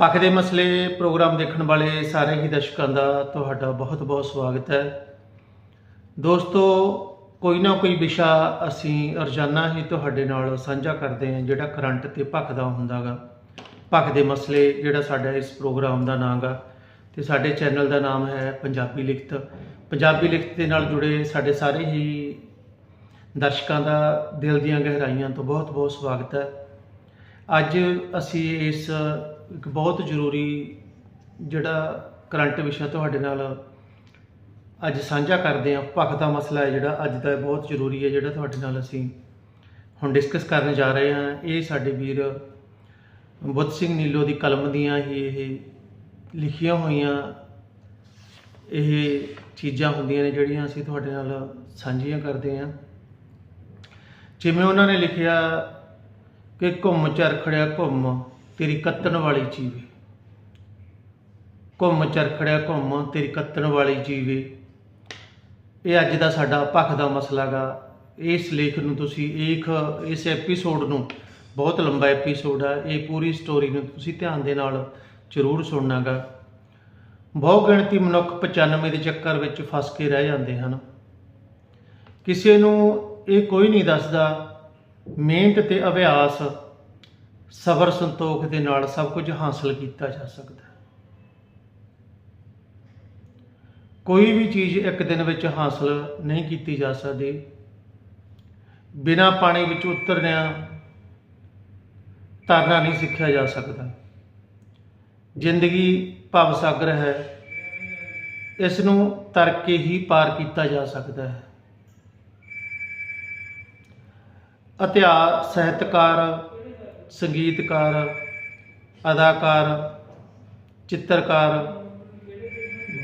ਪੱਖ ਦੇ ਮਸਲੇ ਪ੍ਰੋਗਰਾਮ ਦੇਖਣ ਵਾਲੇ ਸਾਰੇ ਹੀ ਦਰਸ਼ਕਾਂ ਦਾ ਤੁਹਾਡਾ ਬਹੁਤ-ਬਹੁਤ ਸਵਾਗਤ ਹੈ। ਦੋਸਤੋ, ਕੋਈ ਨਾ ਕੋਈ ਵਿਸ਼ਾ ਅਸੀਂ ਰੋਜ਼ਾਨਾ ਹੀ ਤੁਹਾਡੇ ਨਾਲ ਸਾਂਝਾ ਕਰਦੇ ਹਾਂ, ਜਿਹੜਾ ਕਰੰਟ ਤੇ ਪੱਖ ਦਾ ਹੁੰਦਾਗਾ। ਪੱਖ ਦੇ ਮਸਲੇ ਜਿਹੜਾ ਸਾਡਾ ਇਸ ਪ੍ਰੋਗਰਾਮ ਦਾ ਨਾਮ ਗਾ ਤੇ ਸਾਡੇ ਚੈਨਲ ਦਾ ਨਾਮ ਹੈ ਪੰਜਾਬੀ ਲਿਖਤ। ਪੰਜਾਬੀ ਲਿਖਤ ਦੇ ਨਾਲ ਜੁੜੇ ਸਾਡੇ ਸਾਰੇ ਹੀ ਦਰਸ਼ਕਾਂ ਦਾ ਦਿਲ ਦੀਆਂ ਗਹਿਰਾਈਆਂ ਤੋਂ ਬਹੁਤ-ਬਹੁਤ ਸਵਾਗਤ ਹੈ। ਅੱਜ ਅਸੀਂ ਇਸ ਇੱਕ ਬਹੁਤ ਜ਼ਰੂਰੀ ਜਿਹੜਾ ਕਰੰਟ ਵਿਸ਼ਾ ਤੁਹਾਡੇ ਨਾਲ ਅੱਜ ਸਾਂਝਾ ਕਰਦੇ ਹਾਂ, ਪੱਖ ਦਾ ਮਸਲਾ ਹੈ ਜਿਹੜਾ ਅੱਜ ਦਾ ਬਹੁਤ ਜ਼ਰੂਰੀ ਹੈ, ਜਿਹੜਾ ਤੁਹਾਡੇ ਨਾਲ ਅਸੀਂ ਹੁਣ ਡਿਸਕਸ ਕਰਨ ਜਾ ਰਹੇ ਹਾਂ। ਇਹ ਸਾਡੇ ਵੀਰ ਬੁੱਧ ਸਿੰਘ ਨੀਲੋ ਦੀ ਕਲਮ ਦੀਆਂ ਹੀ ਇਹ ਲਿਖੀਆਂ ਹੋਈਆਂ ਇਹ ਚੀਜ਼ਾਂ ਹੁੰਦੀਆਂ ਨੇ, ਜਿਹੜੀਆਂ ਅਸੀਂ ਤੁਹਾਡੇ ਨਾਲ ਸਾਂਝੀਆਂ ਕਰਦੇ ਹਾਂ। ਜਿਵੇਂ ਉਹਨਾਂ ਨੇ ਲਿਖਿਆ ਕਿ ਘੁੰਮ ਚਰਖੜਿਆ ਘੁੰਮ। ਤੇਰੀ ਕੱਤਣ ਵਾਲੀ ਜੀਵੇ। ਘੁੰਮ ਚਰਖੜਿਆ ਘੁੰਮ, ਤੇਰੀ ਕੱਤਣ ਵਾਲੀ ਜੀਵੇ। ਇਹ ਅੱਜ ਦਾ ਸਾਡਾ ਪੱਖ ਦਾ ਮਸਲਾ ਗਾ। ਇਸ ਲੇਖ ਨੂੰ ਤੁਸੀਂ ਇੱਕ ਇਸ ਐਪੀਸੋਡ ਨੂੰ ਬਹੁਤ ਲੰਬਾ ਐਪੀਸੋਡ ਆ। ਇਹ ਪੂਰੀ ਸਟੋਰੀ ਨੂੰ ਤੁਸੀਂ ਧਿਆਨ ਦੇ ਨਾਲ ਜ਼ਰੂਰ ਸੁਣਨਾਗਾ ਬਹੁ ਗਿਣਤੀ ਮਨੁੱਖ 95 ਦੇ ਚੱਕਰ ਵਿੱਚ ਫਸ ਕੇ ਰਹਿ ਜਾਂਦੇ ਹਨ। ਕਿਸੇ ਨੂੰ ਇਹ ਕੋਈ ਨਹੀਂ ਦੱਸਦਾ, ਮਿਹਨਤ ਤੇ ਅਭਿਆਸ ਸਬਰ ਸੰਤੋਖ ਦੇ ਨਾਲ ਸਭ ਕੁਝ ਹਾਸਲ ਕੀਤਾ ਜਾ ਸਕਦਾ ਹੈ। ਕੋਈ ਵੀ ਚੀਜ਼ ਇੱਕ ਦਿਨ ਵਿੱਚ ਹਾਸਲ ਨਹੀਂ ਕੀਤੀ ਜਾ ਸਕਦੀ। ਬਿਨਾਂ ਪਾਣੀ ਵਿੱਚ ਉਤਰਨਿਆਂ ਤਰਨਾ ਨਹੀਂ ਸਿੱਖਿਆ ਜਾ ਸਕਦਾ। ਜ਼ਿੰਦਗੀ ਭਵ ਸਾਗਰ ਹੈ। ਇਸ ਨੂੰ ਤਰ ਕੇ ਹੀ ਪਾਰ ਕੀਤਾ ਜਾ ਸਕਦਾ ਹੈ। ਇਤਿਹਾਸ ਸਾਹਿਤਕਾਰ ਸੰਗੀਤਕਾਰ, ਅਦਾਕਾਰ, ਚਿੱਤਰਕਾਰ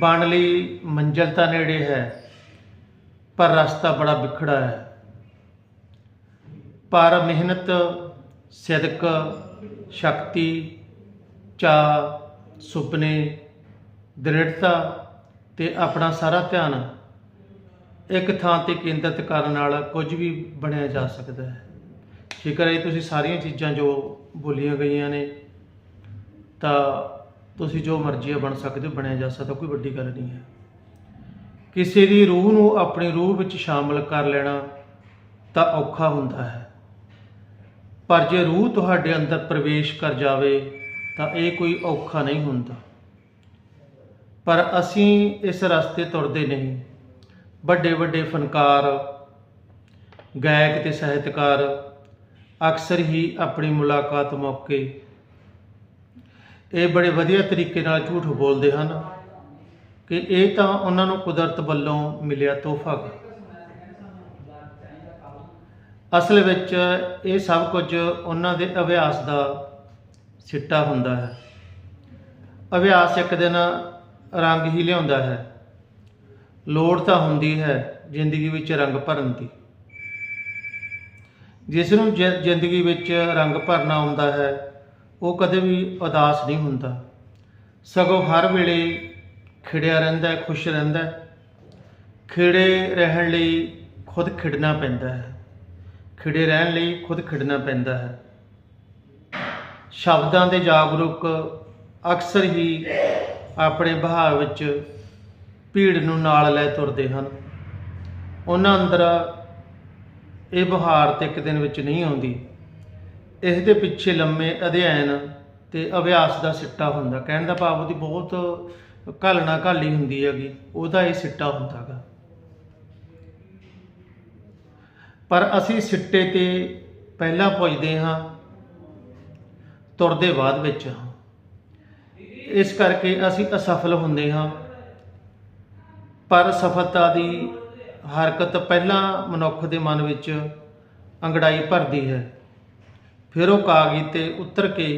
ਬਣ ਲਈ ਮੰਜ਼ਲ ਤਾਂ ਨੇੜੇ ਹੈ, ਪਰ ਰਸਤਾ ਬੜਾ ਵਿਖੜਾ ਹੈ। ਪਰ ਮਿਹਨਤ, ਸਿਦਕ, ਸ਼ਕਤੀ ਚਾ ਸੁਪਨੇ, ਦ੍ਰਿੜਤਾ ਤੇ ਆਪਣਾ ਸਾਰਾ ਧਿਆਨ ਇੱਕ ਥਾਂ ਤੇ ਕੇਂਦਰਿਤ ਕਰਨ ਨਾਲ ਕੁਝ ਵੀ ਬਣਿਆ ਜਾ ਸਕਦਾ ਹੈ। ਜੇਕਰ ਇਹ ਤੁਸੀਂ ਸਾਰੀਆਂ ਚੀਜ਼ਾਂ ਜੋ ਬੋਲੀਆਂ ਗਈਆਂ ਨੇ, ਤਾਂ ਤੁਸੀਂ ਜੋ ਮਰਜ਼ੀ ਬਣ ਸਕਦੇ ਹੋ, ਬਣਿਆ ਜਾ ਸਕਦਾ, ਕੋਈ ਵੱਡੀ ਗੱਲ ਨਹੀਂ ਹੈ। ਕਿਸੇ ਦੀ ਰੂਹ ਨੂੰ ਆਪਣੀ ਰੂਹ ਵਿੱਚ ਸ਼ਾਮਲ ਕਰ ਲੈਣਾ ਤਾਂ ਔਖਾ ਹੁੰਦਾ ਹੈ। ਪਰ ਜੇ ਰੂਹ ਤੁਹਾਡੇ ਅੰਦਰ ਪ੍ਰਵੇਸ਼ ਕਰ ਜਾਵੇ, ਤਾਂ ਇਹ ਕੋਈ ਔਖਾ ਨਹੀਂ ਹੁੰਦਾ। ਪਰ ਅਸੀਂ ਇਸ ਰਸਤੇ ਤੁਰਦੇ ਨਹੀਂ। ਵੱਡੇ ਵੱਡੇ ਫਨਕਾਰ, ਗਾਇਕ ਤੇ ਸਾਹਿਤਕਾਰ ਅਕਸਰ ਹੀ ਆਪਣੀ ਮੁਲਾਕਾਤ ਮੌਕੇ ਇਹ ਬੜੇ ਵਧੀਆ ਤਰੀਕੇ ਨਾਲ ਝੂਠ ਬੋਲਦੇ ਹਨ ਕਿ ਇਹ ਤਾਂ ਉਹਨਾਂ ਨੂੰ ਕੁਦਰਤ ਵੱਲੋਂ ਮਿਲਿਆ ਤੋਹਫਾ। ਹੈ ਅਸਲ ਵਿੱਚ ਇਹ ਸਭ ਕੁਝ ਉਹਨਾਂ ਦੇ ਅਭਿਆਸ ਦਾ ਸਿੱਟਾ ਹੁੰਦਾ ਹੈ। ਅਭਿਆਸ ਇੱਕ ਦਿਨ ਰੰਗ ਹੀ ਲਿਆਉਂਦਾ ਹੈ। ਲੋੜ ਤਾਂ ਹੁੰਦੀ ਹੈ ਜ਼ਿੰਦਗੀ ਵਿੱਚ ਰੰਗ ਭਰਨ ਦੀ। ਜਿਸ ਨੂੰ ਜ਼ਿ- ਜ਼ਿੰਦਗੀ ਵਿੱਚ ਰੰਗ ਭਰਨਾ ਆਉਂਦਾ ਹੈ, ਉਹ ਕਦੇ ਵੀ ਉਦਾਸ ਨਹੀਂ ਹੁੰਦਾ। ਸਗੋਂ ਹਰ ਵੇਲੇ ਖਿੜਿਆ ਰਹਿੰਦਾ ਹੈ ਖੁਸ਼ ਰਹਿੰਦਾ ਹੈ। ਖਿੜੇ ਰਹਿਣ ਲਈ ਖੁਦ ਖਿੜਨਾ ਪੈਂਦਾ ਹੈ। ਖਿੜੇ ਰਹਿਣ ਲਈ ਖੁਦ ਖਿੜਨਾ ਪੈਂਦਾ ਹੈ। ਸ਼ਬਦਾਂ ਦੇ ਜਾਗਰੂਕ ਅਕਸਰ ਹੀ ਆਪਣੇ ਬਹਾਅ ਵਿੱਚ ਭੀੜ ਨੂੰ ਨਾਲ ਲੈ ਤੁਰਦੇ ਹਨ। ਉਹਨਾਂ ਅੰਦਰ ਇਹ ਬਹਾਰ ਤੇ ਇੱਕ ਦਿਨ ਵਿੱਚ ਨਹੀਂ ਆਉਂਦੀ। ਇਸ ਦੇ ਪਿੱਛੇ ਲੰਮੇ ਅਧਿਐਨ ਤੇ ਅਭਿਆਸ ਦਾ ਸਿੱਟਾ ਹੁੰਦਾ। ਕਹਿਣ ਦਾ ਭਾਵ ਉਹਦੀ ਬਹੁਤ ਘਾਲਣਾ ਘਾਲੀ ਹੁੰਦੀ ਹੈਗੀ। ਉਹਦਾ ਇਹ ਸਿੱਟਾ ਹੁੰਦਾਗਾ ਪਰ ਅਸੀਂ ਸਿੱਟੇ ਤੇ ਪਹਿਲਾਂ ਪੁੱਜਦੇ ਹਾਂ, ਤੁਰਦੇ ਬਾਅਦ ਵਿੱਚ ਇਸ ਕਰਕੇ ਅਸੀਂ ਅਸਫਲ ਹੁੰਦੇ ਹਾਂ। ਪਰ ਸਫਲਤਾ ਦੀ ਹਰਕਤ ਪਹਿਲਾਂ ਮਨੁੱਖ ਦੇ ਮਨ ਵਿੱਚ ਅੰਗੜਾਈ ਭਰਦੀ ਹੈ। ਫਿਰ ਉਹ ਕਾਗਜ਼ ਤੇ ਉਤਰ ਕੇ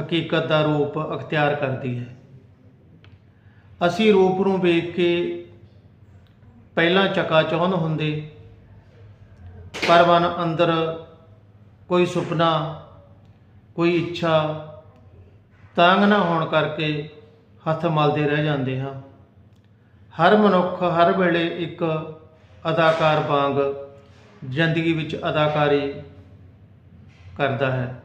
ਹਕੀਕਤ ਦਾ ਰੂਪ ਅਖਤਿਆਰ ਕਰਦੀ ਹੈ। ਅਸੀਂ ਰੂਪ ਨੂੰ ਵੇਖ ਕੇ ਪਹਿਲਾਂ ਚਕਾਚੌਂਧ ਹੁੰਦੇ, ਪਰ ਮਨ ਅੰਦਰ ਕੋਈ ਸੁਪਨਾ, ਕੋਈ ਇੱਛਾ ਤਾਂਗ ਨਾ ਹੋਣ ਕਰਕੇ ਹੱਥ ਮਲਦੇ ਰਹਿ ਜਾਂਦੇ ਹਾਂ। ਹਰ ਮਨੁੱਖ ਹਰ ਵੇਲੇ ਇੱਕ ਅਦਾਕਾਰ ਵਾਂਗ ਜ਼ਿੰਦਗੀ ਵਿੱਚ ਅਦਾਕਾਰੀ ਕਰਦਾ ਹੈ।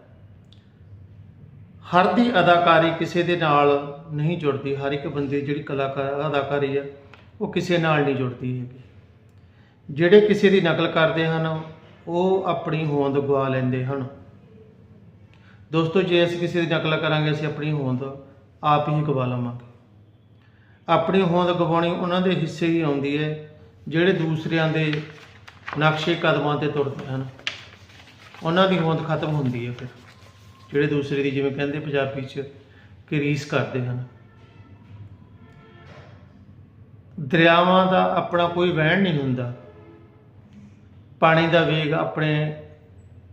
ਹਰ ਦੀ ਅਦਾਕਾਰੀ ਕਿਸੇ ਦੇ ਨਾਲ ਨਹੀਂ ਜੁੜਦੀ। ਹਰ ਇੱਕ ਬੰਦੇ ਦੀ ਜਿਹੜੀ ਕਲਾਕਾਰ ਅਦਾਕਾਰੀ ਹੈ, ਉਹ ਕਿਸੇ ਨਾਲ ਨਹੀਂ ਜੁੜਦੀ ਹੈਗੀ। ਜਿਹੜੇ ਕਿਸੇ ਦੀ ਨਕਲ ਕਰਦੇ ਹਨ, ਉਹ ਆਪਣੀ ਹੋਂਦ ਗਵਾ ਲੈਂਦੇ ਹਨ। ਦੋਸਤੋ, ਜੇ ਅਸੀਂ ਕਿਸੇ ਦੀ ਨਕਲ ਕਰਾਂਗੇ, ਅਸੀਂ ਆਪਣੀ ਹੋਂਦ ਆਪ ਹੀ ਗਵਾ ਲਵਾਂਗੇ। ਆਪਣੀ ਹੋਂਦ ਗਵਾਉਣੀ ਉਹਨਾਂ ਦੇ ਹਿੱਸੇ ਹੀ ਆਉਂਦੀ ਹੈ, ਜਿਹੜੇ ਦੂਸਰਿਆਂ ਦੇ ਨਕਸ਼ੇ ਕਦਮਾਂ ਤੇ ਤੁਰਦੇ ਹਨ। ਉਹਨਾਂ ਦੀ ਹੋਂਦ ਖਤਮ ਹੁੰਦੀ ਹੈ ਫਿਰ, ਜਿਹੜੇ ਦੂਸਰੇ ਦੀ ਜਿਵੇਂ ਕਹਿੰਦੇ ਪੰਜਾਬੀ 'ਚ ਕਿ ਰੀਸ ਕਰਦੇ ਹਨ। ਦਰਿਆਵਾਂ ਦਾ ਆਪਣਾ ਕੋਈ ਵਹਿਣ ਨਹੀਂ ਹੁੰਦਾ। ਪਾਣੀ ਦਾ ਵੇਗ ਆਪਣੇ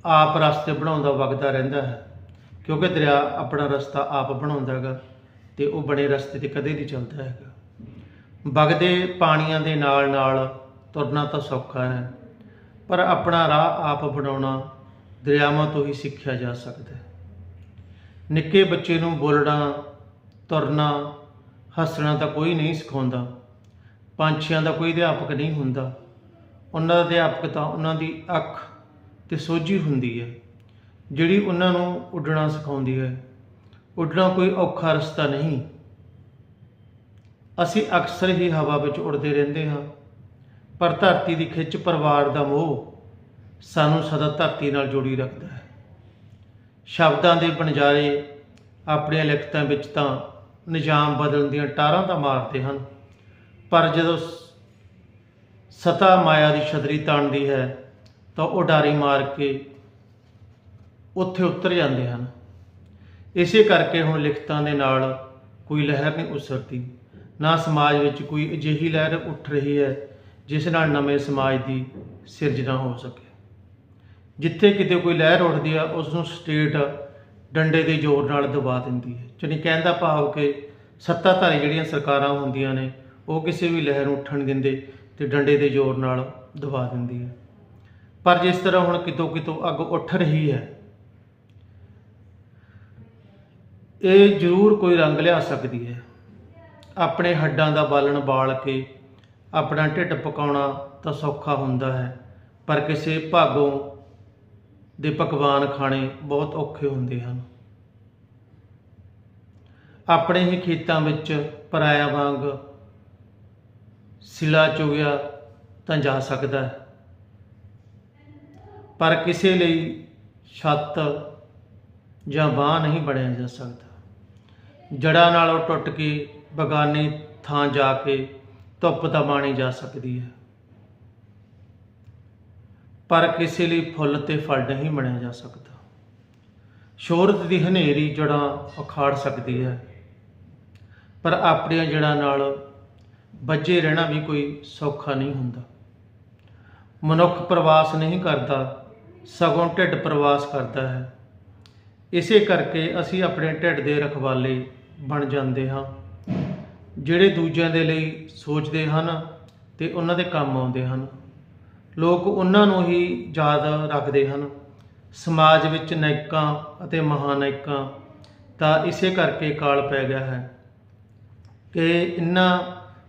ਆਪ ਰਸਤੇ ਬਣਾਉਂਦਾ ਵਗਦਾ ਰਹਿੰਦਾ ਹੈ, ਕਿਉਂਕਿ ਦਰਿਆ ਆਪਣਾ ਰਸਤਾ ਆਪ ਬਣਾਉਂਦਾ ਹੈਗਾ। ਤੇ ਉਹ ਬਣੇ ਰਸਤੇ ਤੇ ਕਦੇ ਨਹੀਂ ਚੱਲਦਾ ਹੈਗਾ। ਵਗਦੇ ਪਾਣੀਆਂ ਦੇ ਨਾਲ ਨਾਲ ਤੁਰਨਾ ਤਾਂ ਸੌਖਾ ਹੈ, ਪਰ ਆਪਣਾ ਰਾਹ ਆਪ ਬਣਾਉਣਾ ਦਰਿਆਵਾਂ ਤੋਂ ਹੀ ਸਿੱਖਿਆ ਜਾ ਸਕਦਾ ਹੈ। ਨਿੱਕੇ ਬੱਚੇ ਨੂੰ ਬੋਲਣਾ, ਤੁਰਨਾ, ਹੱਸਣਾ ਤਾਂ ਕੋਈ ਨਹੀਂ ਸਿਖਾਉਂਦਾ। ਪੰਛੀਆਂ ਦਾ ਕੋਈ ਅਧਿਆਪਕ ਨਹੀਂ ਹੁੰਦਾ। ਉਹਨਾਂ ਦਾ ਅਧਿਆਪਕ ਤਾਂ ਉਹਨਾਂ ਦੀ ਅੱਖ ਤੇ ਸੋਝੀ ਹੁੰਦੀ ਹੈ, ਜਿਹੜੀ ਉਹਨਾਂ ਨੂੰ ਉੱਡਣਾ ਸਿਖਾਉਂਦੀ ਹੈ। ਉੱਡਣਾ ਕੋਈ ਔਖਾ ਰਸਤਾ ਨਹੀਂ। ਅਸੀਂ ਅਕਸਰ ਹੀ ਹਵਾ ਵਿੱਚ ਉੱਡਦੇ ਰਹਿੰਦੇ ਹਾਂ, ਪਰ ਧਰਤੀ ਦੀ ਖਿੱਚ ਪਰਿਵਾਰ ਦਾ ਮੋਹ ਸਾਨੂੰ ਸਦਾ ਧਰਤੀ ਨਾਲ ਜੋੜੀ ਰੱਖਦਾ ਹੈ। ਸ਼ਬਦਾਂ ਦੇ ਬਣਜਾਰੇ ਆਪਣੀਆਂ ਲਿਖਤਾਂ ਵਿੱਚ ਤਾਂ ਨਿਜ਼ਾਮ ਬਦਲਣ ਦੀਆਂ ਟਾਰਾਂ ਤਾਂ ਮਾਰਦੇ ਹਨ, ਪਰ ਜਦੋਂ ਸ- ਸਤਾ ਮਾਇਆ ਦੀ ਛਤਰੀ ਤਾਣਦੀ ਹੈ ਤਾਂ ਉਹ ਡਾਰੀ ਮਾਰ ਕੇ ਉੱਥੇ ਉਤਰ ਜਾਂਦੇ ਹਨ। ਇਸੇ ਕਰਕੇ ਹੁਣ ਲਿਖਤਾਂ ਦੇ ਨਾਲ ਕੋਈ ਲਹਿਰ ਨਹੀਂ ਉਸਰਦੀ ਨਾ ਸਮਾਜ ਵਿੱਚ ਕੋਈ ਅਜਿਹੀ ਲਹਿਰ ਉੱਠ ਰਹੀ ਹੈ ਜਿਸ ਨਾਲ ਨਵੇਂ ਸਮਾਜ ਦੀ ਸਿਰਜਣਾ ਹੋ ਸਕੇ। ਜਿੱਥੇ ਕਿਤੇ ਕੋਈ ਲਹਿਰ ਉੱਠਦੀ ਆ ਉਸ ਨੂੰ ਸਟੇਟ ਡੰਡੇ ਦੇ ਜ਼ੋਰ ਨਾਲ ਦਬਾ ਦਿੰਦੀ ਹੈ। ਜਾਣੀ ਕਹਿਣ ਦਾ ਭਾਵ ਕਿ ਸੱਤਾਧਾਰੀ ਜਿਹੜੀਆਂ ਸਰਕਾਰਾਂ ਹੁੰਦੀਆਂ ਨੇ, ਉਹ ਕਿਸੇ ਵੀ ਲਹਿਰ ਨੂੰ ਉੱਠਣ ਦਿੰਦੇ ਤੇ ਡੰਡੇ ਦੇ ਜ਼ੋਰ ਨਾਲ ਦਬਾ ਦਿੰਦੀ ਹੈ। ਪਰ ਜਿਸ ਤਰ੍ਹਾਂ ਹੁਣ ਕਿਤੋਂ ਕਿਤੋਂ ਅੱਗ ਉੱਠ ਰਹੀ ਹੈ ਇਹ ਜ਼ਰੂਰ ਕੋਈ ਰੰਗ ਲਿਆ ਸਕਦੀ ਹੈ। ਆਪਣੇ ਹੱਡਾਂ ਦਾ ਬਾਲਣ ਬਾਲ ਕੇ ਆਪਣਾ ਢਿੱਡ ਪਕਾਉਣਾ ਤਾਂ ਸੌਖਾ ਹੁੰਦਾ ਹੈ, ਪਰ ਕਿਸੇ ਭਾਗੋਂ ਦੇ ਪਕਵਾਨ ਖਾਣੇ ਬਹੁਤ ਔਖੇ ਹੁੰਦੇ ਹਨ। ਆਪਣੇ ਹੀ ਖੇਤਾਂ ਵਿੱਚ ਪਰਾਇਆ ਵਾਂਗ ਸਿਲਾ ਚੁਗਿਆ ਤਾਂ ਜਾ ਸਕਦਾ ਹੈ। ਪਰ ਕਿਸੇ ਲਈ ਛੱਤ ਜਾਂ ਬਾਹ ਨਹੀਂ ਬਣਿਆ ਜਾ ਸਕਦਾ। ਜੜਾਂ ਨਾਲੋਂ ਟੁੱਟ ਕੇ ਬਗਾਨੀ ਥਾਂ ਜਾ ਕੇ ਧੁੱਪ ਤਾਂ ਬਾਣੀ ਜਾ ਸਕਦੀ ਹੈ। ਪਰ ਕਿਸੇ ਲਈ ਫੁੱਲ ਤੇ ਫਲ ਨਹੀਂ ਬਣਿਆ ਜਾ ਸਕਦਾ। ਸ਼ੋਹਰਤ ਦੀ ਹਨੇਰੀ ਜੜਾਂ ਉਖਾੜ ਸਕਦੀ ਹੈ। ਪਰ ਆਪਣੀਆਂ ਜੜਾਂ ਨਾਲ ਬੱਝੇ ਰਹਿਣਾ ਵੀ ਕੋਈ ਸੌਖਾ ਨਹੀਂ ਹੁੰਦਾ। ਮਨੁੱਖ ਪ੍ਰਵਾਸ ਨਹੀਂ ਕਰਦਾ, ਸਗੋਂ ਢਿੱਡ ਪ੍ਰਵਾਸ ਕਰਦਾ ਹੈ। ਇਸੇ ਕਰਕੇ ਅਸੀਂ ਆਪਣੇ ਢਿੱਡ ਦੇ ਰਖਵਾਲੇ ਬਣ ਜਾਂਦੇ ਹਾਂ। ਜਿਹੜੇ ਦੂਜਿਆਂ ਦੇ ਲਈ ਸੋਚਦੇ ਹਨ ਤੇ ਉਹਨਾਂ ਦੇ ਕੰਮ ਆਉਂਦੇ ਹਨ। ਲੋਕ ਉਹਨਾਂ ਨੂੰ ਹੀ ਯਾਦ ਰੱਖਦੇ ਹਨ। ਸਮਾਜ ਵਿੱਚ ਨਾਇਕਾਂ ਅਤੇ ਮਹਾਨਾਇਕਾਂ ਦਾ ਇਸੇ ਕਰਕੇ ਕਾਲ ਪੈ ਗਿਆ ਹੈ ਕਿ ਇਨ੍ਹਾਂ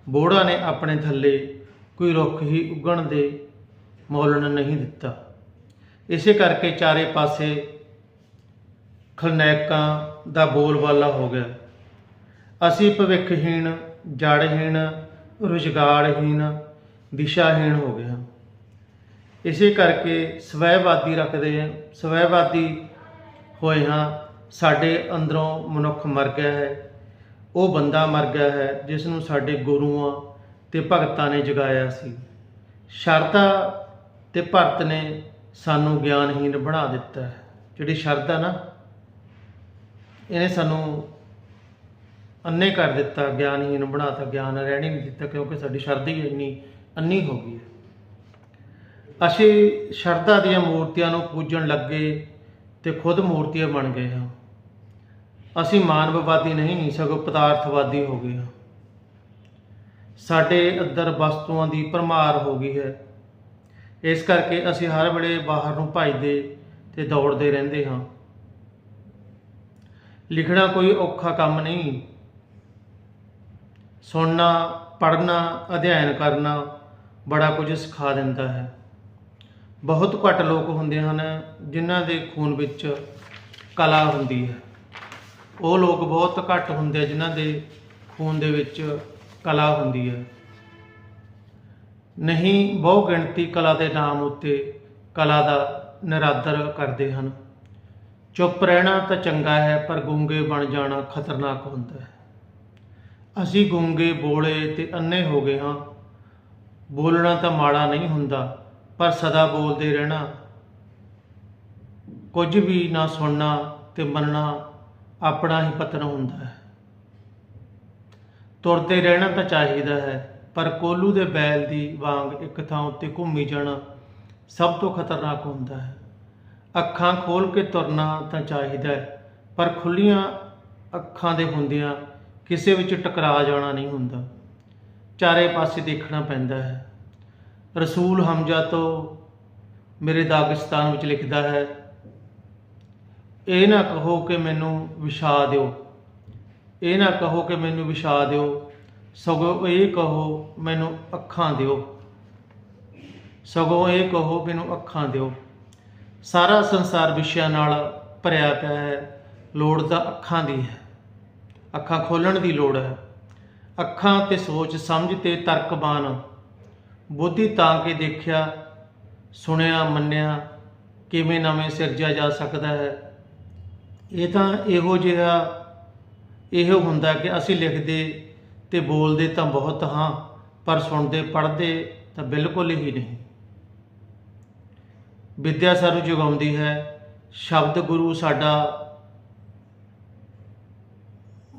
ਬੋੜਾਂ ਨੇ ਆਪਣੇ ਥੱਲੇ ਕੋਈ ਰੁੱਖ ਹੀ ਉਗਣ ਦੇ ਮੌਲਣ ਨਹੀਂ ਦਿੱਤਾ। ਇਸੇ ਕਰਕੇ ਚਾਰੇ ਪਾਸੇ ਖਲਨਾਇਕਾਂ ਦਾ ਬੋਲਬਾਲਾ ਹੋ ਗਿਆ। ਅਸੀਂ ਭਵਿੱਖਹੀਣ, ਜੜਹੀਣ, ਰੁਜ਼ਗਾਰਹੀਣ, ਦਿਸ਼ਾਹੀਣ ਹੋ ਗਏ ਹਾਂ। ਇਸੇ ਕਰਕੇ ਸਵੈਵਾਦੀ ਰੱਖਦੇ ਹਾਂ, ਸਵੈਵਾਦੀ ਹੋਏ ਹਾਂ। ਸਾਡੇ ਅੰਦਰੋਂ ਮਨੁੱਖ ਮਰ ਗਿਆ ਹੈ, ਉਹ ਬੰਦਾ ਮਰ ਗਿਆ ਹੈ, ਜਿਸ ਨੂੰ ਸਾਡੇ ਗੁਰੂਆਂ ਤੇ ਭਗਤਾਂ ਨੇ ਜਗਾਇਆ ਸੀ। ਸ਼ਰਧਾ ਤੇ ਭਰਤ ਨੇ ਸਾਨੂੰ ਗਿਆਨਹੀਨ ਬਣਾ ਦਿੱਤਾ ਹੈ। ਜਿਹੜੀ ਸ਼ਰਧਾ ਨਾ, ਇਹਨੇ ਸਾਨੂੰ ਅੰਨੇ ਕਰ ਦਿੱਤਾ ਗਿਆਨਹੀਨ ਬਣਾਤਾ, ਗਿਆਨ ਰਹਿਣੀ ਨਹੀਂ ਦਿੱਤਾ ਕਿਉਂਕਿ ਸਾਡੀ ਸ਼ਰਧਾ ਹੀ ਇੰਨੀ, ਅੰਨੀ ਹੋ ਗਈ ਹੈ। ਅਸੀਂ ਸ਼ਰਧਾ ਦੀਆਂ ਮੂਰਤੀਆਂ ਨੂੰ ਪੂਜਣ ਲੱਗੇ ਤੇ ਖੁਦ ਮੂਰਤੀਆਂ ਬਣ ਗਏ ਹਾਂ। ਅਸੀਂ ਮਾਨਵਵਾਦੀ ਨਹੀਂ, ਸਗੋਂ ਪਦਾਰਥਵਾਦੀ ਹੋ ਗਏ ਹਾਂ। ਸਾਡੇ ਅੰਦਰ ਵਸਤੂਆਂ ਦੀ ਭਰਮਾਰ ਹੋ ਗਈ ਹੈ। ਇਸ ਕਰਕੇ ਅਸੀਂ ਹਰ ਵੇਲੇ ਬਾਹਰ ਨੂੰ ਭੱਜਦੇ ਤੇ ਦੌੜਦੇ ਰਹਿੰਦੇ ਹਾਂ। ਲਿਖਣਾ ਕੋਈ ਔਖਾ ਕੰਮ ਨਹੀਂ। ਸੁਣਨਾ, ਪੜ੍ਹਨਾ, ਅਧਿਐਨ ਕਰਨਾ ਬੜਾ ਕੁਝ ਸਿਖਾ ਦਿੰਦਾ ਹੈ। ਬਹੁਤ ਘੱਟ ਲੋਕ ਹੁੰਦੇ ਹਨ ਜਿਨ੍ਹਾਂ ਦੇ ਖੂਨ ਵਿੱਚ ਕਲਾ ਹੁੰਦੀ ਹੈ। ਉਹ ਲੋਕ ਬਹੁਤ ਘੱਟ ਹੁੰਦੇ ਜਿਨ੍ਹਾਂ ਦੇ ਖੂਨ ਦੇ ਵਿੱਚ ਕਲਾ ਹੁੰਦੀ ਹੈ। ਨਹੀਂ, ਬਹੁ ਗਿਣਤੀ ਕਲਾ ਦੇ ਨਾਮ ਉੱਤੇ ਕਲਾ ਦਾ ਨਿਰਾਦਰ ਕਰਦੇ ਹਨ। ਚੁੱਪ ਰਹਿਣਾ ਤਾਂ ਚੰਗਾ ਹੈ, ਪਰ ਗੂੰਗੇ ਬਣ ਜਾਣਾ ਖਤਰਨਾਕ ਹੁੰਦਾ ਹੈ। ਅਸੀਂ ਗੂੰਗੇ ਬੋਲੇ ਤੇ ਅੰਨੇ ਹੋ ਗਏ ਹਾਂ। ਬੋਲਣਾ ਤਾਂ ਮਾੜਾ ਨਹੀਂ ਹੁੰਦਾ, ਪਰ ਸਦਾ ਬੋਲਦੇ ਰਹਿਣਾ। ਕੁਝ ਵੀ ਨਾ ਸੁਣਨਾ ਤੇ ਮੰਨਣਾ ਆਪਣਾ ਹੀ ਪਤਨ ਹੁੰਦਾ ਹੈ। ਤੁਰਦੇ ਰਹਿਣਾ ਤਾਂ ਚਾਹੀਦਾ ਹੈ, ਪਰ ਕੋਲੂ ਦੇ ਬੈਲ ਦੀ ਵਾਂਗ ਇੱਕ ਥਾਂ ਉੱਤੇ ਘੁੰਮੀ ਜਾਣਾ ਸਭ ਤੋਂ ਖਤਰਨਾਕ ਹੁੰਦਾ ਹੈ। ਅੱਖਾਂ ਖੋਲ ਕੇ ਤੁਰਨਾ ਤਾਂ ਚਾਹੀਦਾ ਹੈ, ਪਰ ਖੁੱਲੀਆਂ ਅੱਖਾਂ ਦੇ ਹੁੰਦਿਆਂ ਕਿਸੇ ਵਿੱਚ ਟਕਰਾ ਜਾਣਾ ਨਹੀਂ ਹੁੰਦਾ। ਚਾਰੇ ਪਾਸੇ ਦੇਖਣਾ ਪੈਂਦਾ ਹੈ। ਰਸੂਲ ਹਮਜ਼ਾ ਤੋਂ ਮੇਰੇ ਦਾਗਿਸਤਾਨ ਵਿੱਚ ਲਿਖਦਾ ਹੈ, ਇਹ ਨਾ ਕਹੋ ਕਿ ਮੈਨੂੰ ਵਿਛਾ ਦਿਓ। ਇਹ ਨਾ ਕਹੋ ਕਿ ਮੈਨੂੰ ਵਿਛਾ ਦਿਓ। ਸਗੋਂ ਇਹ ਕਹੋ, ਮੈਨੂੰ ਅੱਖਾਂ ਦਿਓ। ਸਗੋਂ ਇਹ ਕਹੋ, ਮੈਨੂੰ ਅੱਖਾਂ ਦਿਓ। ਸਾਰਾ ਸੰਸਾਰ ਵਿਸ਼ਿਆਂ ਨਾਲ ਭਰਿਆ ਪਿਆ ਹੈ। ਲੋੜ ਤਾਂ ਅੱਖਾਂ ਦੀ ਹੈ। ਅੱਖਾਂ ਖੋਲਣ ਦੀ ਲੋੜ ਹੈ। ਅੱਖਾਂ ਤੇ ਸੋਚ ਸਮਝ ਤੇ ਤਰਕਬਾਨ ਬੁੱਧੀ ਤਾਂ ਕੇ ਦੇਖਿਆ, ਸੁਣਿਆ, ਮੰਨਿਆ ਕਿਵੇਂ ਨਵੇਂ ਸਿਰਜਿਆ ਜਾ ਸਕਦਾ ਹੈ। ਇਹ ਤਾਂ ਇਹੋ ਜਿਹਾ ਇਹੋ ਹੁੰਦਾ ਕਿ ਅਸੀਂ ਲਿਖਦੇ ਤੇ ਬੋਲਦੇ ਤਾਂ ਬਹੁਤ ਹਾਂ, ਪਰ ਸੁਣਦੇ, ਪੜ੍ਹਦੇ ਤਾਂ ਬਿਲਕੁਲ ਹੀ ਨਹੀਂ। ਵਿਦਿਆ ਸਾਨੂੰ ਜਗਾਉਂਦੀ ਹੈ। ਸ਼ਬਦ ਗੁਰੂ ਸਾਡਾ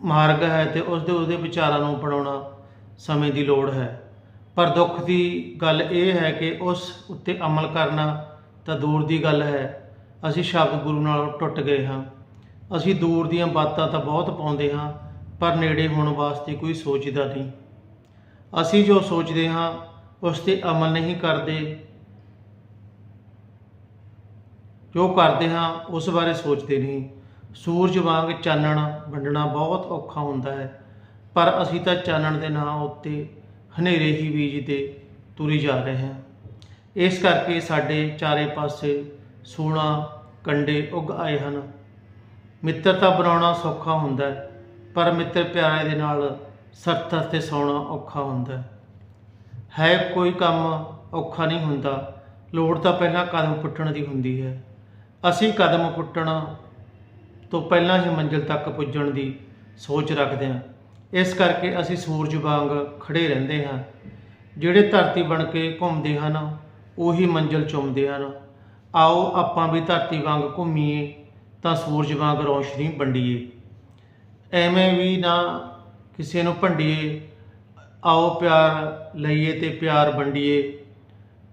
ਮਾਰਗ ਹੈ ਤੇ ਉਸ ਦੇ ਉਹਦੇ ਵਿਚਾਰਾਂ ਨੂੰ ਅਪਣਾਉਣਾ ਸਮੇਂ ਦੀ ਲੋੜ ਹੈ। ਪਰ ਦੁੱਖ ਦੀ ਗੱਲ ਇਹ ਹੈ ਕਿ ਉਸ ਉੱਤੇ ਅਮਲ ਕਰਨਾ ਤਾਂ ਦੂਰ ਦੀ ਗੱਲ ਹੈ। ਅਸੀਂ ਸ਼ਬਦ ਗੁਰੂ ਨਾਲ ਟੁੱਟ ਗਏ ਹਾਂ। ਅਸੀਂ ਦੂਰ ਦੀਆਂ ਬਾਤਾਂ ਤਾਂ ਬਹੁਤ ਪਾਉਂਦੇ ਹਾਂ, ਪਰ ਨੇੜੇ ਹੋਣ ਵਾਸਤੇ ਕੋਈ ਸੋਚਦਾ ਨਹੀਂ। ਅਸੀਂ ਜੋ ਸੋਚਦੇ ਹਾਂ, ਉਸ ਤੇ ਅਮਲ ਨਹੀਂ ਕਰਦੇ। ਜੋ ਕਰਦੇ ਹਾਂ, ਉਸ ਬਾਰੇ ਸੋਚਦੇ ਨਹੀਂ। ਸੂਰਜ ਵਾਂਗ ਚਾਨਣ ਵੰਡਣਾ ਬਹੁਤ ਔਖਾ ਹੁੰਦਾ ਹੈ, ਪਰ ਅਸੀਂ ਤਾਂ ਚਾਨਣ ਦੇ ਨਾਂ ਉੱਤੇ ਹਨੇਰੇ ਹੀ ਬੀਜਦੇ ਤੁਰੀ ਜਾ ਰਹੇ ਹਾਂ। ਇਸ ਕਰਕੇ ਸਾਡੇ ਚਾਰੇ ਪਾਸੇ ਸੋਨਾ ਕੰਡੇ ਉੱਗ ਆਏ ਹਨ। ਮਿੱਤਰਤਾ ਬਣਾਉਣਾ ਸੌਖਾ ਹੁੰਦਾ ਹੈ, ਪਰ ਮਿੱਤਰ ਪਿਆਰੇ ਦੇ ਨਾਲ ਸਰਤ ਤੇ ਸੌਣਾ ਔਖਾ ਹੁੰਦਾ ਹੈ। ਹੈ ਕੋਈ ਕੰਮ ਔਖਾ ਨਹੀਂ ਹੁੰਦਾ, ਲੋੜ ਤਾਂ ਪਹਿਲਾਂ ਕਦਮ ਪੁੱਟਣ ਦੀ ਹੁੰਦੀ ਹੈ। ਅਸੀਂ ਕਦਮ ਪੁੱਟਣ ਤੋਂ ਪਹਿਲਾਂ ਹੀ ਮੰਜ਼ਿਲ ਤੱਕ ਪੁੱਜਣ ਦੀ ਸੋਚ ਰੱਖਦੇ ਹਾਂ। ਇਸ ਕਰਕੇ ਅਸੀਂ ਸੂਰਜ ਵਾਂਗ ਖੜੇ ਰਹਿੰਦੇ ਹਾਂ। ਜਿਹੜੇ ਧਰਤੀ ਬਣ ਕੇ ਘੁੰਮਦੇ ਹਨ, ਉਹੀ ਮੰਜ਼ਿਲ ਚੁੰਮਦੇ ਹਨ। ਆਓ ਆਪਾਂ ਵੀ ਧਰਤੀ ਵਾਂਗ ਘੁੰਮੀਏ, ਤਾਂ ਸੂਰਜ ਵਾਂਗ ਰੌਸ਼ਨੀ ਵੰਡੀਏ। ਐਵੇਂ ਵੀ ਨਾ ਕਿਸੇ ਨੂੰ ਭੰਡੀਏ, ਆਓ ਪਿਆਰ ਲਈਏ ਤੇ ਪਿਆਰ ਵੰਡੀਏ।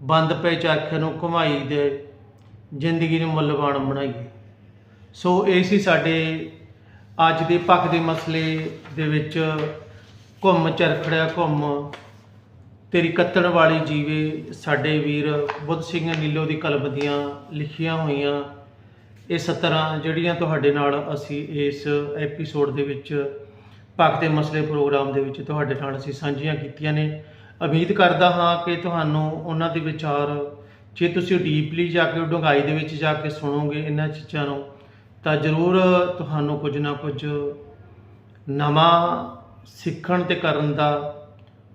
ਬੰਦ ਪਏ ਚਰਖੇ ਨੂੰ ਘੁਮਾਈ ਦੇ, ਜ਼ਿੰਦਗੀ ਨੂੰ ਮੁੱਲਵਾਨ ਬਣਾਈਏ। ਸੋ ਇਹ ਸੀ ਸਾਡੇ ਅੱਜ ਦੇ ਪੱਖ ਦੇ ਮਸਲੇ ਦੇ ਵਿੱਚ ਘੁੰਮ ਚਰਖੜਿਆ, ਘੁੰਮ ਤੇਰੀ ਕੱਤਣ ਵਾਲੀ ਜੀਵੇ ਸਾਡੇ ਵੀਰ ਬੁੱਧ ਸਿੰਘ ਨੀਲੋ ਦੀ ਕਲਮ ਦੀਆਂ ਲਿਖੀਆਂ ਹੋਈਆਂ। ਇਹ ਸਤਰਾਂ ਜਿਹੜੀਆਂ ਤੁਹਾਡੇ ਨਾਲ ਅਸੀਂ ਇਸ ਐਪੀਸੋਡ ਦੇ ਵਿੱਚ ਪੱਖ ਦੇ ਮਸਲੇ ਪ੍ਰੋਗਰਾਮ ਦੇ ਵਿੱਚ ਤੁਹਾਡੇ ਨਾਲ ਅਸੀਂ ਸਾਂਝੀਆਂ ਕੀਤੀਆਂ ਨੇ। ਉਮੀਦ ਕਰਦਾ ਹਾਂ ਕਿ ਤੁਹਾਨੂੰ ਉਹਨਾਂ ਦੇ ਵਿਚਾਰ, ਜੇ ਤੁਸੀਂ ਡੀਪਲੀ ਜਾ ਕੇ ਡੂੰਘਾਈ ਦੇ ਵਿੱਚ ਜਾ ਕੇ ਸੁਣੋਗੇ, ਇਹਨਾਂ ਚੀਜ਼ਾਂ ਨੂੰ ਤਾਂ ਜ਼ਰੂਰ ਤੁਹਾਨੂੰ ਕੁਝ ਨਾ ਕੁਝ ਨਵਾਂ ਸਿੱਖਣ ਤੇ ਕਰਨ ਦਾ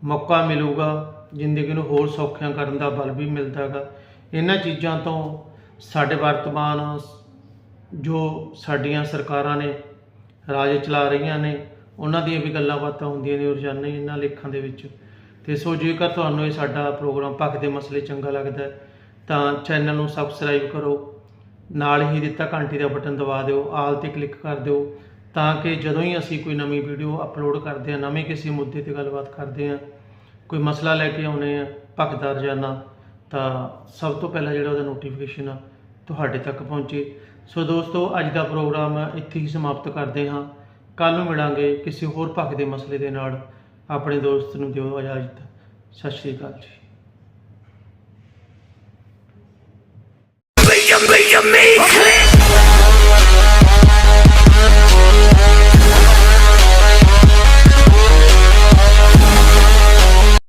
ਮੌਕਾ ਮਿਲੂਗਾ, ਜ਼ਿੰਦਗੀ ਨੂੰ ਹੋਰ ਸੌਖਿਆਂ ਕਰਨ ਦਾ ਬਲ ਵੀ ਮਿਲਦਾ ਹੈਗਾ ਇਹਨਾਂ ਚੀਜ਼ਾਂ ਤੋਂ ਸਾਡੇ ਵਰਤਮਾਨ ਜੋ ਸਾਡੀਆਂ ਸਰਕਾਰਾਂ ਨੇ ਰਾਜ ਚਲਾ ਰਹੀਆਂ ਨੇ, ਉਹਨਾਂ ਦੀਆਂ ਵੀ ਗੱਲਾਂ ਬਾਤਾਂ ਹੁੰਦੀਆਂ ਨੇ ਰੋਜ਼ਾਨਾ ਇਹਨਾਂ ਲੇਖਾਂ ਦੇ ਵਿੱਚ। ਤੇ ਸੋ ਜੇਕਰ ਤੁਹਾਨੂੰ ਇਹ ਸਾਡਾ ਪ੍ਰੋਗਰਾਮ ਪੱਖ ਦੇ ਮਸਲੇ ਚੰਗਾ ਲੱਗਦਾ ਤਾਂ ਚੈਨਲ ਨੂੰ ਸਬਸਕ੍ਰਾਈਬ ਕਰੋ ਨਾਲ ਹੀ ਦਿੱਤਾ ਘੰਟੀ ਦਾ ਬਟਨ ਦਬਾ ਦਿਓ, ਆਲ ਤੇ ਕਲਿੱਕ ਕਰ ਦਿਓ, ਤਾਂ ਕਿ ਜਦੋਂ ਹੀ ਅਸੀਂ ਕੋਈ ਨਵੀਂ ਵੀਡੀਓ ਅਪਲੋਡ ਕਰਦੇ ਹਾਂ, ਨਵੇਂ ਕਿਸੇ ਮੁੱਦੇ ਤੇ ਗੱਲਬਾਤ ਕਰਦੇ ਹਾਂ, ਕੋਈ ਮਸਲਾ ਲੈ ਕੇ ਆਉਨੇ ਆ ਭਗਦਾਰ ਦਾ ਰੋਜ਼ਾਨਾ ਤਾਂ ਸਭ ਤੋਂ ਪਹਿਲਾਂ ਜਿਹੜਾ ਉਹਦਾ ਨੋਟੀਫਿਕੇਸ਼ਨ ਆ, ਤੁਹਾਡੇ ਤੱਕ ਪਹੁੰਚੇ। ਸੋ ਦੋਸਤੋ, ਅੱਜ ਦਾ ਪ੍ਰੋਗਰਾਮ ਇੱਥੇ ਹੀ ਸਮਾਪਤ ਕਰਦੇ ਹਾਂ। ਕੱਲ ਨੂੰ ਮਿਲਾਂਗੇ ਕਿਸੇ ਹੋਰ ਭਗਤ ਦੇ ਮਸਲੇ ਦੇ ਨਾਲ। ਆਪਣੇ ਦੋਸਤ ਨੂੰ ਦਿਓ ਇਜਾਜ਼ਤ। ਸਤਿ ਸ਼੍ਰੀ ਅਕਾਲ ਜੀ। you mean?